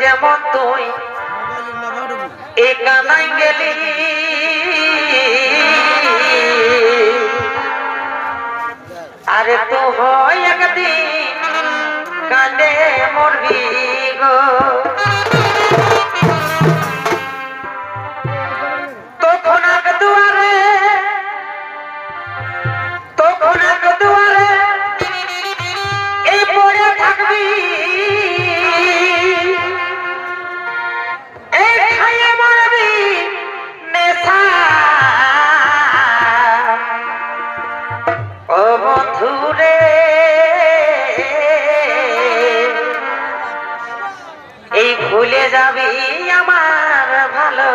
যেমন তুই একা নাই গেলি। আরে তো হয় একদিন কাঁদে মরবি গো। ও এই ভুলে যাবি আমার ভালো